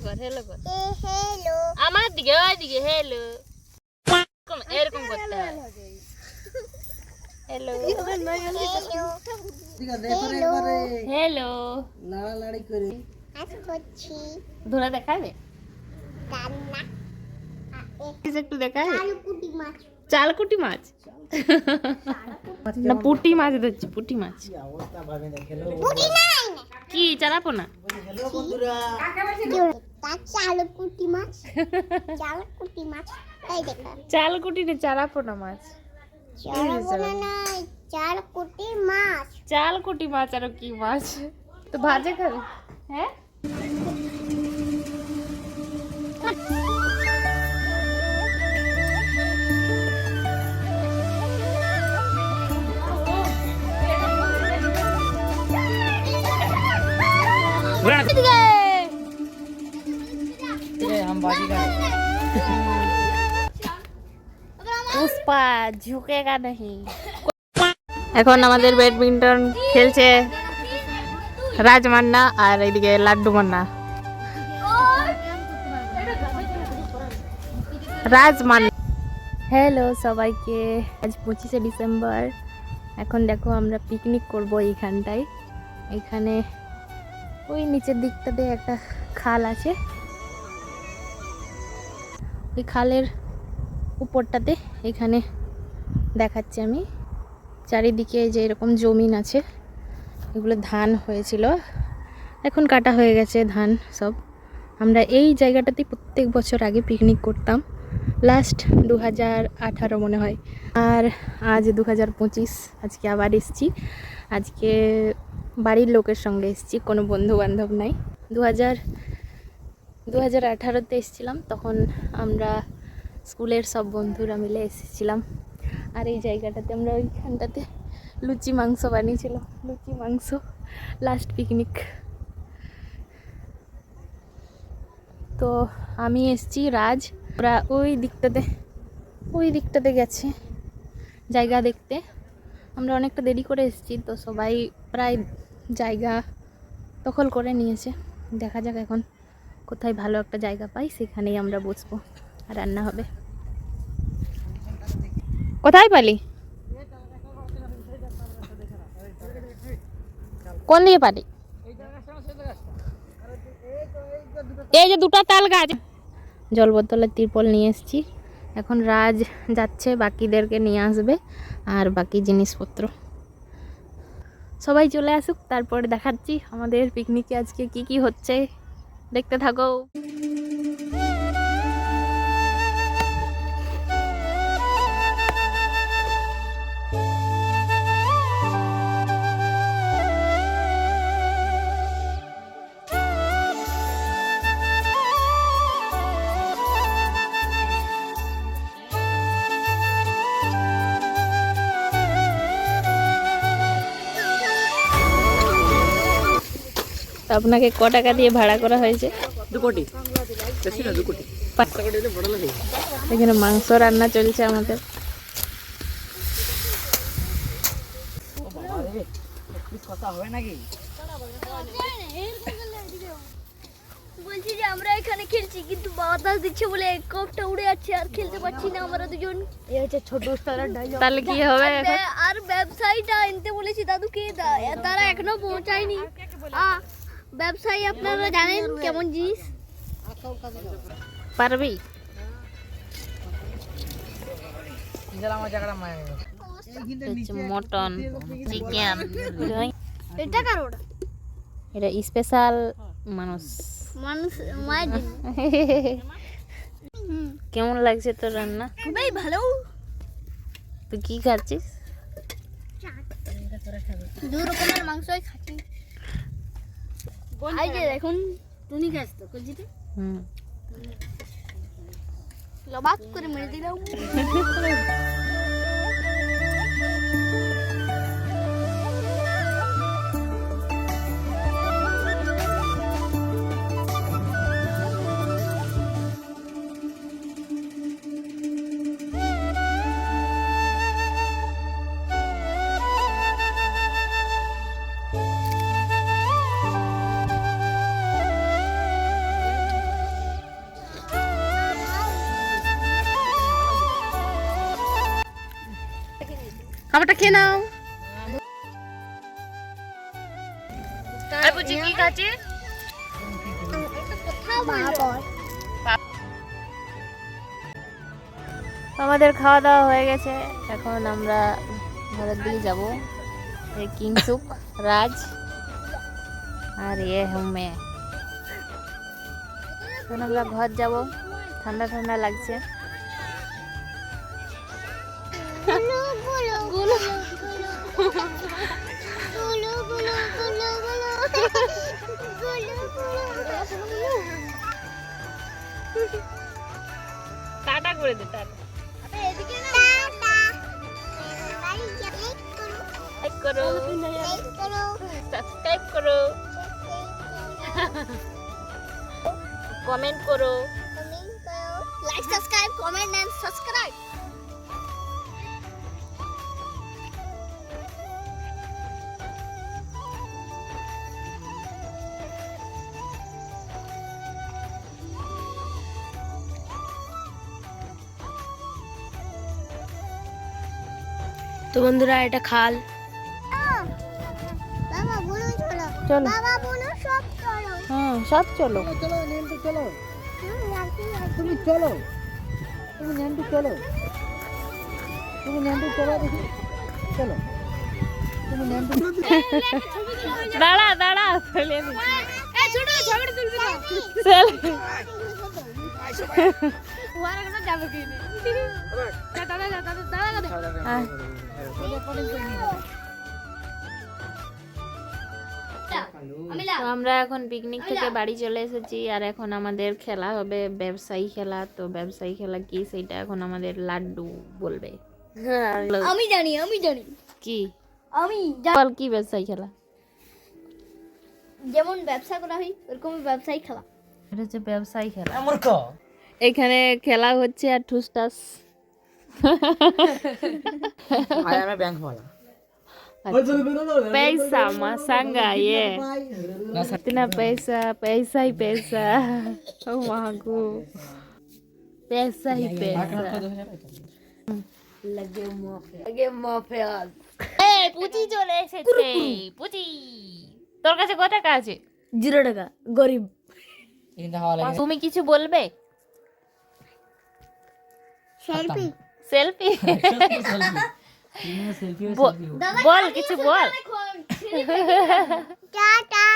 কর হেলো কর হ্যালো আমার দিকে ওই দিকে হেলো এরকম করতে হয় হ্যালো হ্যালো নাড়ানাড়ি করে ধরে দেখাবে একটু দেখাবে আলু কুটি মাছ চালকুটি মাছ না পুটি মাছ ধরছি পুটি মাছ কি চালাবো না? চাল কুটি না কি চালাপো না হ্যালো বন্ধুরা তার চালু কুটি মাছ। চালু কুটি মাছ চালকুটি না চালাপো না মাছ চাল কুটি মাছ। চালকুটি মাছ আর কি মাছ? তো ভাজে খাবে। হ্যাঁ? পুষ্পা এখন আমাদের ব্যাডমিন্টন খেলছে রাজমান্না আর এইদিকে লাড্ডু মান্না। রাজমান্না হ্যালো সবাইকে। আজ পঁচিশে ডিসেম্বর। এখন দেখো আমরা পিকনিক করব এইখানটায়। এখানে ওই নিচের দিকটাতে একটা খাল আছে। ওই খালের উপরটাতে এখানে দেখাচ্ছি আমি। চারিদিকে যে এরকম জমিন আছে, এগুলো ধান হয়েছিল। এখন কাটা হয়ে গেছে ধান সব। আমরা এই জায়গাটাতে প্রত্যেক বছর আগে পিকনিক করতাম। লাস্ট দু হাজার আঠারো মনে হয়। আর আজ দু হাজার পঁচিশ, আজকে আবার এসছি। আজকে বাড়ির লোকের সঙ্গে এসছি, কোনো বন্ধু বান্ধব নাই। দু হাজার দু হাজার আঠারোতে এসেছিলাম, তখন আমরা স্কুলের সব বন্ধুরা মিলে এসেছিলাম। আর এই জায়গাটাতে আমরা ওইখানটাতে লুচি মাংস বানিয়েছিলাম, লুচি মাংস লাস্ট পিকনিক তো আমি এসছি, রাজ, ওরা ওই দিকটাতে ওই দিকটাতে গেছে জায়গা দেখতে। আমরা অনেকটা দেরি করে এসেছি, তো সবাই প্রায় জায়গা দখল করে নিয়েছে। দেখা যাক এখন। কোথায় ভালো একটা জায়গা পাই, সেখানেই আমরা বসবো আর রান্না হবে। কোথায় পালি? কোন দিয়ে পালি? এই যে দুটো তাল গাছ। জল বোতলের তিরপল নিয়ে এসেছি। এখন রাজ যাচ্ছে, বাকিদেরকে নিয়ে আসবে আর বাকি জিনিসপত্র। সবাই চলে আসুক, তারপরে দেখাচ্ছি আমাদের পিকনিকে আজকে কি কি হচ্ছে। দেখতে থাকো। তো আপনাকে ক টাকা দিয়ে ভাড়া করা হয়েছে? এখানে মাংস রান্না চলছে আমাদের। ও বাবা রে পিস কথা হবে নাকি বলছি যে আমরা এখানে খেলছি কিন্তু বাতাস দিচ্ছে বলে কপটা উড়ে যাচ্ছে আর খেলতে পারছি না আমরা দুজন। তাহলে কি হবে আর ব্যবসায়ীটা আনতে বলেছি দাদুকে তারা এখনও পৌঁছায়নি। আ, ব্যবসায়ী আপনারা জানেন কেমন জিনিস? পারবি? Mutton chicken. এটা কারোর এটা স্পেশাল মানুষ। মানুষ মায়ের কেমন লাগছে তোর রান্না? খুবই ভালো। তুই কি খাচ্ছিস? দু রকমের মাংসই খাচ্ছি। এই যে দেখুন তুমি খাস তো কলজিতে হুম। লবাক করে মেরে দিলাম। খাবারটা খেয়ে নাও। বুঝি কি খাচ্ছে? আমাদের খাওয়া দাওয়া হয়ে গেছে। এখন আমরা ঘরের দিকে যাব। এই কিংসুক রাজ আর ইয়ে হুমে এখন আমরা ঘর যাব। ঠান্ডা ঠান্ডা লাগছে। টাটা করে দে, টাটা। লাইক করো। সাবস্ক্রাইব করো। কমেন্ট করো। Like subscribe comment and subscribe তো বন্ধুরা এটা খাল। চলো। হ্যাঁ সব চলো। চলো তুমি চলো। তুমি নেন্টু চলো। তুমি নেন্টু চলো দেখি। চলো। তুমি নেন্টু দাঁড়া দাঁড়া চলে ছোট তুলবি চল আমরা এখন পিকনিক থেকে বাড়ি চলে এসেছি আর এখন আমাদের খেলা হবে ব্যবসায়ী খেলা। তো ব্যবসায়ী খেলা কি সেটা এখন আমাদের লাড্ডু বলবে। আমি জানি আমি জানি। কি? আমি জানি। বল কি ব্যবসায়ী খেলা? যেমন ব্যবসা করা হয় ওরকম ব্যবসায়ী খেলা। এটা হচ্ছে ব্যবসায়ী খেলা। মূর্খ এখানে খেলা হচ্ছে আর ঠুসটাস আই এম এ ব্যাংক वाला पैसा मसांगा ये इतना पैसा पैसा ही पैसा ओ मागू पैसा ही पैसा এই পুচি চলে এসেছে পুচি তোর কাছে কত টাকা আছে জিরো টাকা গরিব কিন্তু হাওয়া লাগে তুমি কিছু বলবে সেলফি সেলফি সেলফি বল কিছু বল টাটা